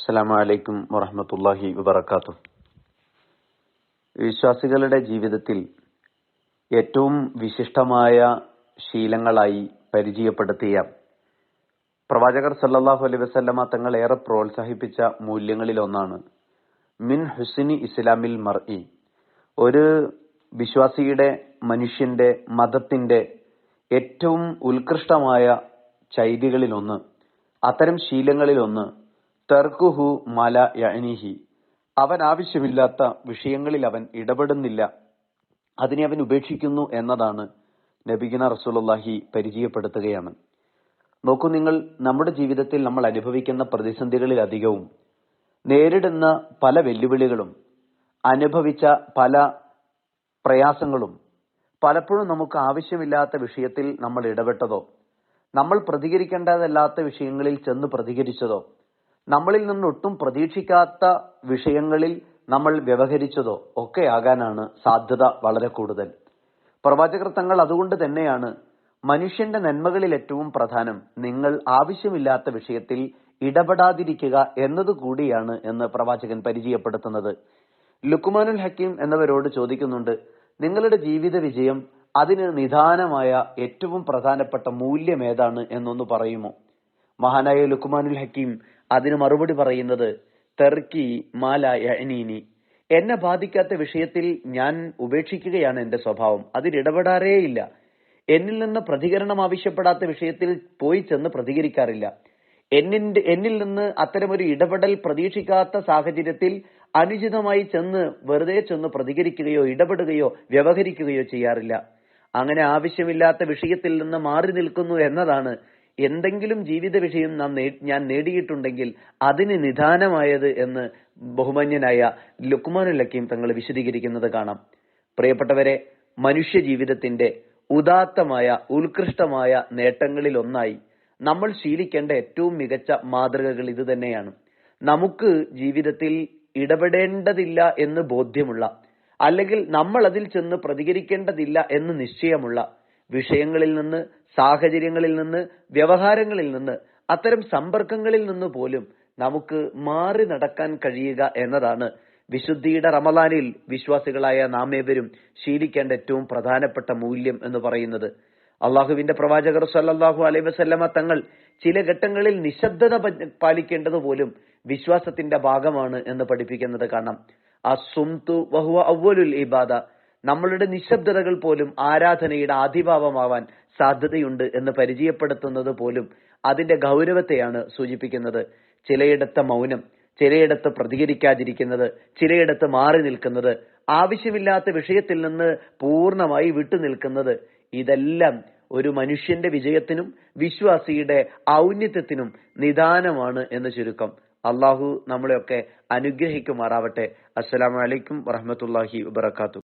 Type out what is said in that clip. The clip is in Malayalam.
അസ്സലാമു അലൈക്കും വറഹ്മത്തുള്ളാഹി വബറകാതുഹു. വിശ്വാസികളുടെ ജീവിതത്തിൽ ഏറ്റവും വിശിഷ്ടമായ ശീലങ്ങളായി പരിചയപ്പെടുത്തിയ പ്രവാചകർ സല്ലാഹു അലൈ വസല്ലമ തങ്ങൾ ഏറെ പ്രോത്സാഹിപ്പിച്ച മൂല്യങ്ങളിൽ ഒന്നാണ് മിൻ ഹുസിനി ഇസ്ലാമിൽ മർഇ. ഒരു വിശ്വാസിയുടെ മനുഷ്യന്റെ മതത്തിന്റെ ഏറ്റവും ഉത്കൃഷ്ടമായ ചൈതികളിലൊന്ന് അത്തരം ശീലങ്ങളിൽ ഒന്ന് തർക്കുഹു മല യഅനിഹി. അവൻ ആവശ്യമില്ലാത്ത വിഷയങ്ങളിൽ അവൻ ഇടപെടുന്നില്ല. അതിനെ അവൻ ഉപേക്ഷിക്കുന്നു എന്നതാണ് നബിഗിന റസൂലുള്ളാഹി പരിചയപ്പെടുത്തുകയാണ്. നോക്കൂ നിങ്ങൾ നമ്മുടെ ജീവിതത്തിൽ നമ്മൾ അനുഭവിക്കുന്ന പ്രതിസന്ധികളിൽ അധികവും നേരിടുന്ന പല വെല്ലുവിളികളും അനുഭവിച്ച പല പ്രയാസങ്ങളും പലപ്പോഴും നമുക്ക് ആവശ്യമില്ലാത്ത വിഷയത്തിൽ നമ്മൾ ഇടപെട്ടതോ നമ്മൾ പ്രതികരിക്കേണ്ടതല്ലാത്ത വിഷയങ്ങളിൽ ചെന്ന് പ്രതികരിച്ചതോ നമ്മളിൽ നിന്ന് ഒട്ടും പ്രതീക്ഷിക്കാത്ത വിഷയങ്ങളിൽ നമ്മൾ വ്യവഹരിച്ചതോ ഒക്കെ ആകാനാണ് സാധ്യത വളരെ കൂടുതൽ. പ്രവാചകർ തങ്ങൾ അതുകൊണ്ട് തന്നെയാണ് മനുഷ്യന്റെ നന്മകളിൽ ഏറ്റവും പ്രധാനം നിങ്ങൾ ആവശ്യമില്ലാത്ത വിഷയത്തിൽ ഇടപെടാതിരിക്കുക എന്നത് കൂടിയാണ് എന്ന് പ്രവാചകൻ പരിചയപ്പെടുത്തുന്നത്. ലുക്കുമാനുൽ ഹക്കീം എന്നവരോട് ചോദിക്കുന്നുണ്ട് നിങ്ങളുടെ ജീവിത വിജയം അതിന് നിദാനമായ ഏറ്റവും പ്രധാനപ്പെട്ട മൂല്യം ഏതാണ് എന്നൊന്ന് പറയുമോ? മഹാനായ ലുക്കുമാനുൽ ഹക്കീം അതിന് മറുപടി പറയുന്നത് തെർക്കി മാല യഅനീനി. എന്നെ ബാധിക്കാത്ത വിഷയത്തിൽ ഞാൻ ഉപേക്ഷിക്കുകയാണ് എന്റെ സ്വഭാവം. അതിൽ ഇടപെടാറേയില്ല എന്നിൽ നിന്ന് പ്രതികരണം ആവശ്യപ്പെടാത്ത വിഷയത്തിൽ പോയി ചെന്ന് പ്രതികരിക്കാറില്ല. എന്നിന്റെ എന്നിൽ നിന്ന് അത്തരമൊരു ഇടപെടൽ പ്രതീക്ഷിക്കാത്ത സാഹചര്യത്തിൽ അനുചിതമായി ചെന്ന് വെറുതെ ചെന്ന് പ്രതികരിക്കുകയോ ഇടപെടുകയോ വ്യവഹരിക്കുകയോ ചെയ്യാറില്ല. അങ്ങനെ ആവശ്യമില്ലാത്ത വിഷയത്തിൽ നിന്ന് മാറി നിൽക്കുന്നു എന്നതാണ് എന്തെങ്കിലും ജീവിത വിഷയം നാം ഞാൻ നേടിയിട്ടുണ്ടെങ്കിൽ അതിന് നിദാനമായത് എന്ന് ബഹുമാന്യനായ ലുക്മാനുൽ ഹക്കീം തങ്ങൾ വിശദീകരിക്കുന്നത് കാണാം. പ്രിയപ്പെട്ടവരെ മനുഷ്യ ജീവിതത്തിന്റെ ഉദാത്തമായ ഉത്കൃഷ്ടമായ നേട്ടങ്ങളിൽ ഒന്നായി നമ്മൾ ശീലിക്കേണ്ട ഏറ്റവും മികച്ച മാതൃകകൾ ഇത് തന്നെയാണ്. നമുക്ക് ജീവിതത്തിൽ ഇടപെടേണ്ടതില്ല എന്ന് ബോധ്യമുള്ള അല്ലെങ്കിൽ നമ്മൾ അതിൽ ചെന്ന് പ്രതികരിക്കേണ്ടതില്ല എന്ന് നിശ്ചയമുള്ള വിഷയങ്ങളിൽ നിന്ന് സാഹചര്യങ്ങളിൽ നിന്ന് വ്യവഹാരങ്ങളിൽ നിന്ന് അത്തരം സമ്പർക്കങ്ങളിൽ നിന്ന് പോലും നമുക്ക് മാറി നടക്കാൻ കഴിയുക എന്നതാണ് വിശുദ്ധിയുടെ റമദാനിൽ വിശ്വാസികളായ നാമേവരും ശീലിക്കേണ്ട ഏറ്റവും പ്രധാനപ്പെട്ട മൂല്യം എന്ന് പറയുന്നത്. അള്ളാഹുവിന്റെ പ്രവാചകർ സല്ലാഹു അലൈ വസല്ലമ തങ്ങൾ ചില ഘട്ടങ്ങളിൽ നിശബ്ദത പാലിക്കേണ്ടത് പോലും വിശ്വാസത്തിന്റെ ഭാഗമാണ് എന്ന് പഠിപ്പിക്കുന്നത് കാണാം. അസുംതു വഹുവ ഔവലുൽ ഇബാദ. നമ്മളുടെ നിശബ്ദതകൾ പോലും ആരാധനയുടെ ആദിഭാവമാവാൻ സാധ്യതയുണ്ട് എന്ന് പരിചയപ്പെടുത്തുന്നത് പോലും അതിന്റെ ഗൗരവത്തെയാണ് സൂചിപ്പിക്കുന്നത്. ചിലയിടത്ത് മൗനം ചിലയിടത്ത് പ്രതികരിക്കാതിരിക്കുന്നത് ചിലയിടത്ത് മാറി നിൽക്കുന്നത് ആവശ്യമില്ലാത്ത വിഷയത്തിൽ നിന്ന് പൂർണമായി വിട്ടുനിൽക്കുന്നത് ഇതെല്ലാം ഒരു മനുഷ്യന്റെ വിജയത്തിനും വിശ്വാസിയുടെ ഔന്നത്യത്തിനും നിദാനമാണ് എന്ന് ചുരുക്കം. അള്ളാഹു നമ്മളെയൊക്കെ അനുഗ്രഹിക്കുമാറാവട്ടെ. അസ്സലാമലൈക്കും വറഹമത്തല്ലാഹി വബർക്കാത്തു